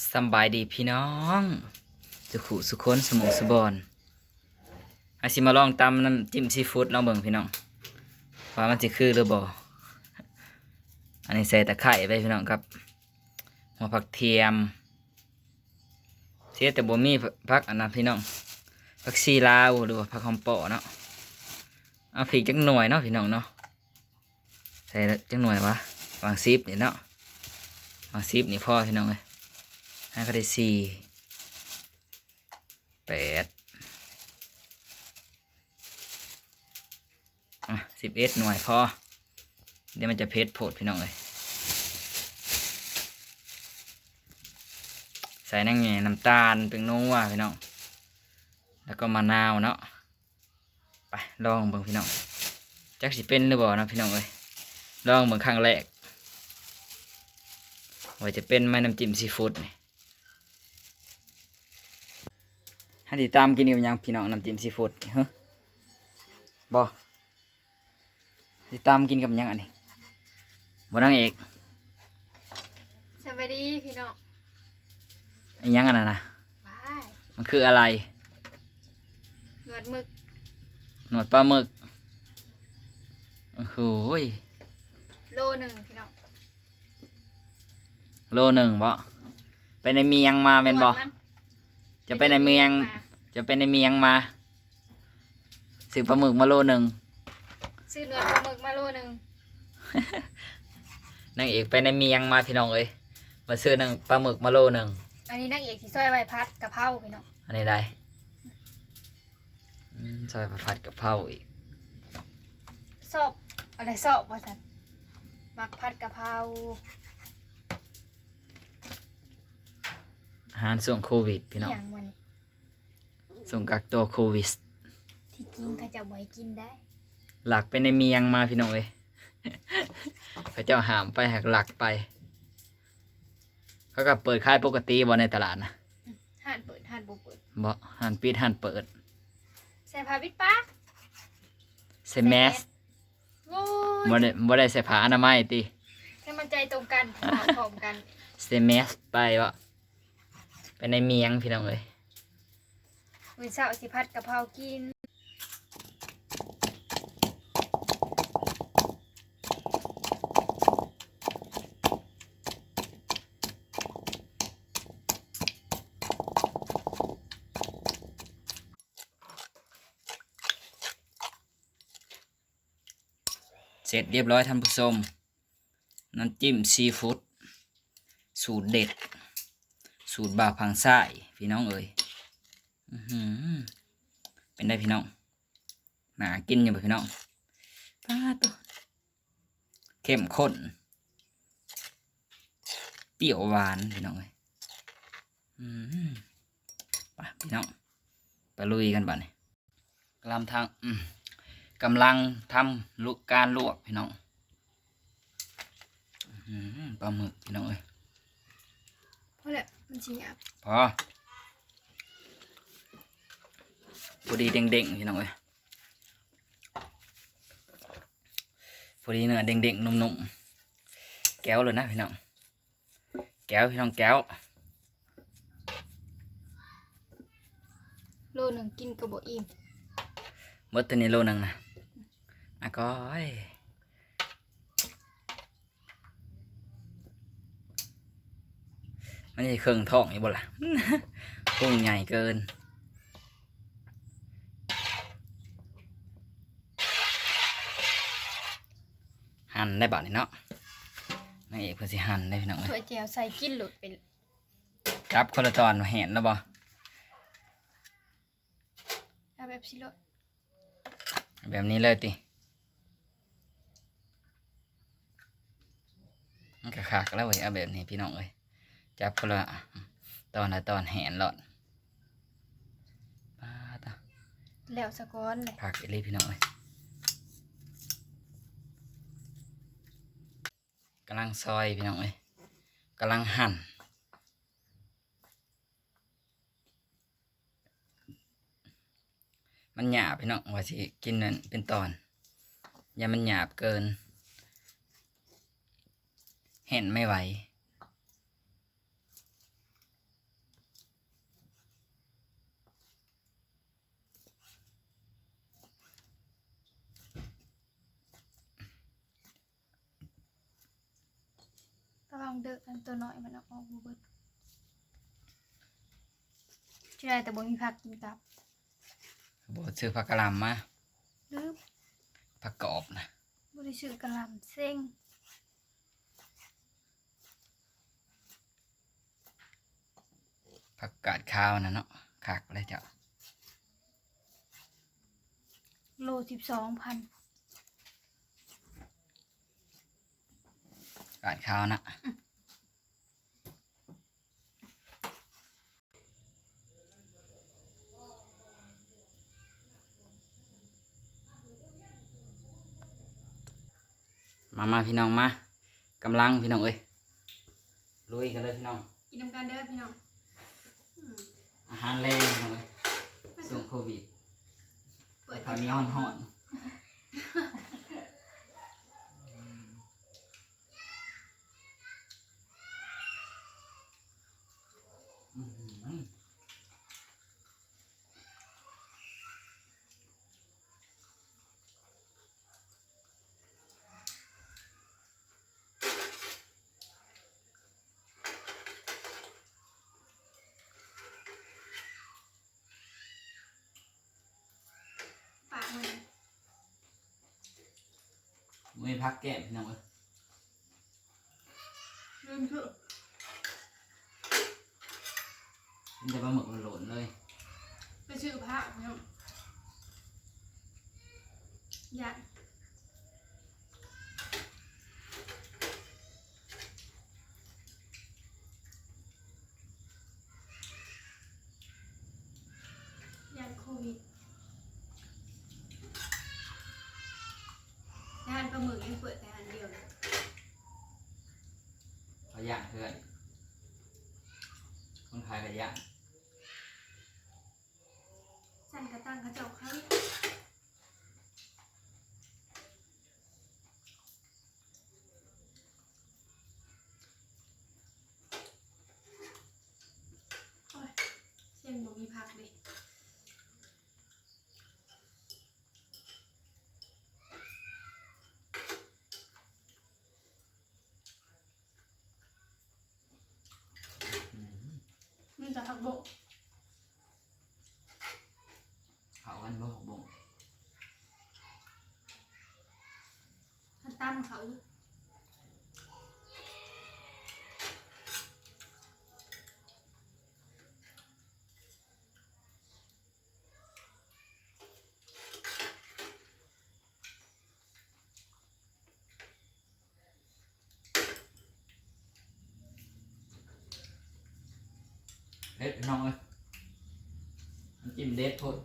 สบายดีพี่น้องสุขุสุคนสมองสบอนอาสิมาลองตำน้ำจิ้มซีฟู้ดลองเบิ่งพี่น้องว่ามันจะคือหรือบ่อันนี้ใส่ตะไคร้ไปพี่น้องครับหัวผักเทียมเสียแต่บ่มีผักอันนั้นพี่น้องผักชีลาวหรือว่าผักหอมเปเนาะเอาพริกจักหน่วยเนาะพี่น้องเนาะใส่จักหน่วยวะวางซิปนี่เนาะวางซิปนี่พ่อพี่น้องเลย ห้าก็ได้สี่แปดสิบเอ็ดหน่วยพอ เดี๋ยวมันจะเพชรโผดพี่น้องเลยใส่นั่งไงน้ำตาลเป็นนัวพี่น้อง แล้วก็มะนาวเนาะไปลองเบิ่งพี่น้องจักสิเป็นหรือเปล่านะพี่น้องเอ้ยลองเบิ่งครั้งแรกว่าจะเป็นไหมน้ำจิ้มซีฟู้ดนี่ ให้ติดตามกินกับหยังพี่น้องน้ำจิ้มซีฟู้ดนี่ฮะบอติดตามกินกับหยังอันนี้บนางเอกสวัสดีพี่น้องอันยังอันนั้นนะบายมันคืออะไรหนวดหมึกหนวดปลาหมึกโอ้โหยโลหนึ่งพี่น้องโลหนึ่งบ่ไปในเมียงมาเป็นบ่หวดมัจะไปในเมียงมา จะไปในเมียงมาซื้อปลาหมึกมาโลหนึ่งซื้อหนวดปลาหมึกมาโลหนึ่งนางเอกไปในเมียงมาพี่น้องเอ้ยมาซื้อหนึ่งปลาหมึกมาโลหนึ่งอันนี้นางเอกที่ซอยใบพัดกะเพราพี่น้องอันนี้ได้อืมซอยผัดกับเพราอีกซอบอะไรซอบว่าสันมักพัดกะเพราอาหารช่วงโควิดพี่น้องอย่างวันนี้ ส่งกักตัวโควิดที่จริงเขาจะไว้กินได้ หลักไปในเมียงมาพี่น้องเอ้ยพระเจ้าหามไปหักหลักไป เขาก็เปิดค่ายปกติบ่ในตลาดนะห่านเปิดห่านบุเปิดบ่หันปิดหันเปิด ใส่ผ้าปิดปากใส่แมสโอ้บ่ยได้บ่ได้ใส่ผ้าอนามัยติให้มันใจตรงกันพร้อมกันใส่แมสไปวะไปในเมียงพี่น้องเอ้ย มื้อเช้าสิพัดกะเพรากินเสร็จเรียบร้อยท่านผู้ชมน้ำจิ้มซีฟู้ดสูตรเด็ด สูตรบ่าวพังซ้พี่น้องเอ้ย เป็นได้พี่น้องหนากินอยู่บ่พี่น้องป้าตัวเข้มข้นเปรี้ยวหวานพี่น้องเอ้ยอืมไปพี่น้องไปลุยกันบ้านี่กำลังทางอืมกำลังทำลูกการลวกพี่น้องอื้อหือปลาหมึกพี่น้องเอ้ยเพราะแหละมันสิหยาบพอ พอดีเด้งๆพี่น้องเอ้ยพอดีเนื้อเด้งๆนุ่มๆแก้วเลยนะพี่น้องแก้วพี่น้องแก้วโลหนึ่งกินกระบอกอิ่มเมื่อตัวนี้โลหนึงนะอะก้อยมันจะเครื่องท้องอีกบ่ล่ะพุ่งใหญ่เกิน หั่นได้บ่นี่เนาะนางเอกเพื่อสิหั่นได้พี่น้องเอ้ยถ้วยเจียวใส่กินหลุดไปครับคนละตอนเห็นแล้วบ่เอาแบบสิโลดแบบนี้เลยติมันก็ขากแล้วเว้ยเอาแบบนี้พี่น้องเอ้ยจับคนละตอนละตอนแหนหลอดปาตาแล้วสะก้อนเลยผักอีหลีพี่น้องเอ้ย กำลังซอยพี่น้องเอ้ยกำลังหั่นมันหยาบพี่น้องว่าสิกินนั่นเป็นตอน อย่ามันหยาบเกิน เห็นไม่ไหว ระวังเด้ออันตัวน้อยมันเอาออกบ่เบิดช่ได้แต่บ่มีผักกินกับบอซื้อผักกะหล่ำมาลืมผักกรอบนะบ่ได้ซื้อกะหล่ำเซ็งผักกาดขาวนะเนาะคักเลยเจ้าโล12,000 กาดขาวนะมามาพี่น้องมากำลังพี่น้องเอ้ยลุยกันเลยพี่น้อง กินน้ำกันเด้อพี่น้อง อาหารแรงพี่น้องเอ้ยส่งโควิดเปิดคราวนี้ห่อนห่อนๆอื้อหือ ปากมัน ไม่พักแก้มพี่น้องเอ้ยลืมเถอะมันจะปลาหมึกมันหล่นเลยไปซื้อผ้าพี่น้องยันยันโควิดงานปลาหมึก ยังเปิดแต่อันเดียวเลยเขาย่างเพื่อน คนขายก็ย่างสั่นกระตั้งกระเจ้าเขาโอ้ยเส้นบ่มีผักเลย มันจะผักโบกเขาวันบ่หกโมงมันตั้มเขาอยู่ เด็ดน้องเอ้ยน้ำจิ้มเด็ดโพด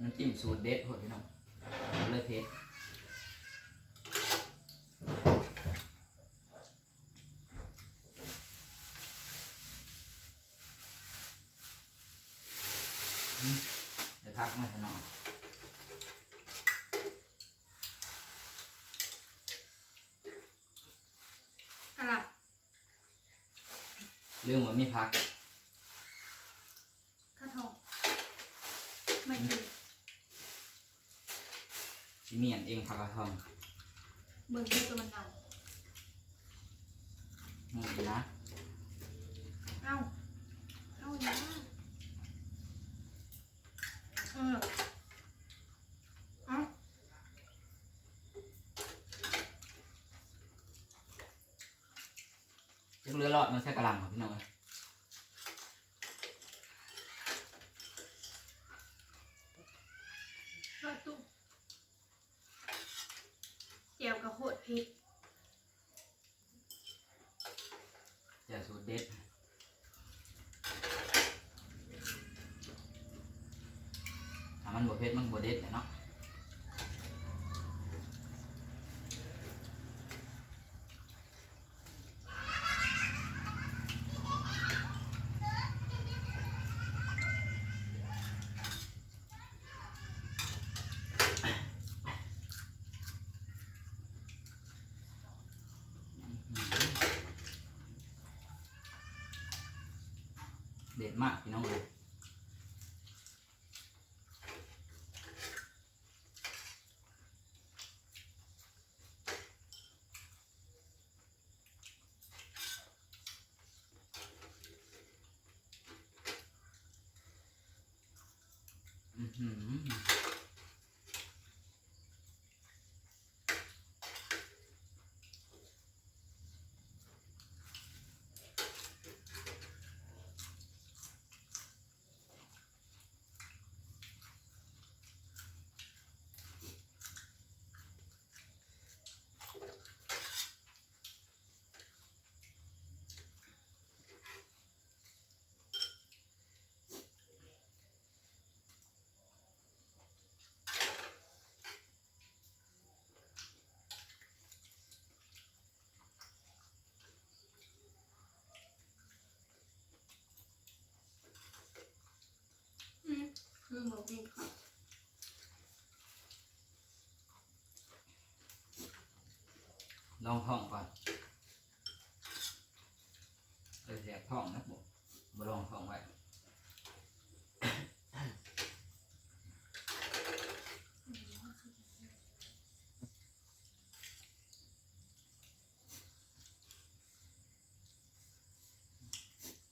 น้ำจิ้มสูตรเด็ดโพดพี่น้องเลยเพชรอืมเดี๋ยวพักมาพี่น้อง กระหลับ เรื่องว่ามีพักข้าวทองไม่กินที่มีอันเองพักกระทองเบิ่งเพื่อตัวมันเน่าหมูนะเอ้าเอ้าอย่าเออเอ้าจักเรือรอดมันใช่กระหลำของพี่น้องเอ้ย รอดตุ้เจียวกับโหดพริก จะสูตรเด็ดถ้ามันบวเผ็ดมันบวเด็ดแหละเนาะเด็ ดมากพี่น้องเลย มอืมคือบอกกินข้าว ลองท่องก่อนเอออยากท่องนะผมมาลองท่องไว้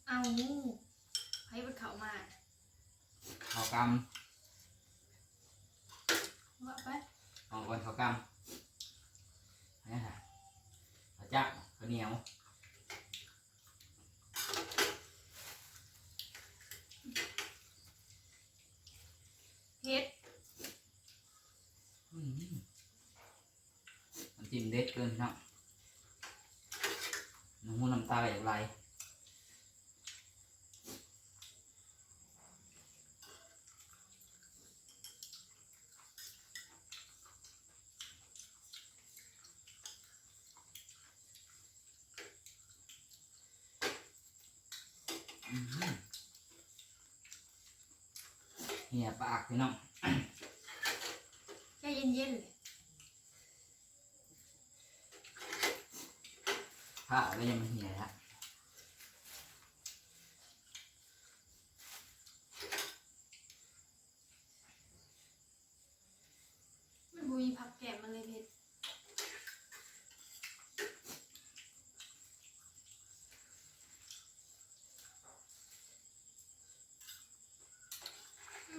เอาให้มันเข้ามา เขากว่าไปำเอาก่อนเขากำนี่ฮะเขาจับเขาเหนียว เฮ็ด อืม น้ำจิ้มเด็ดเกินเนาะน้ำหูน้ำตาอย่างไรอื้อหือเหี่ยปากพี่น้องใจเย็นๆเลย ผ้าก็ยังมันเหี่ยละมันบุยผักแกมมาเลยเพชร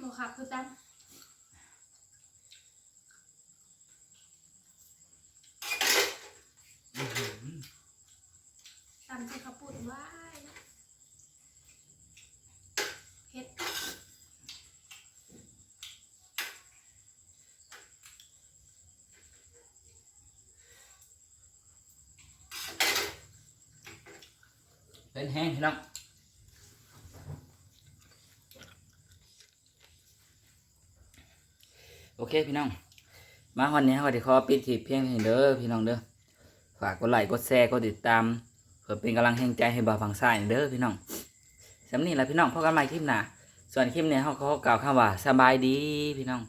บอกขับคือตัน อื้อหือ ตันที่เขาพูดไว้เพชร เป็นแห้งพี่น้องโอเคพี่น้อง มาวันนี้เราจะขอปิดคลิปเพียงเท่านี้เด้อพี่น้องเด้อฝากกดไลค์กดแชร์กดติดตามเพื่อเป็นกำลังแห่งใจให้บ่าวฝั่งซ้ายเด้อพี่น้องสำนีแหละพี่น้องพบกันใหม่คลิปหน้าส่วนคลิปนี้เขาเขากล่าวคำว่าสบายดีพี่น้อง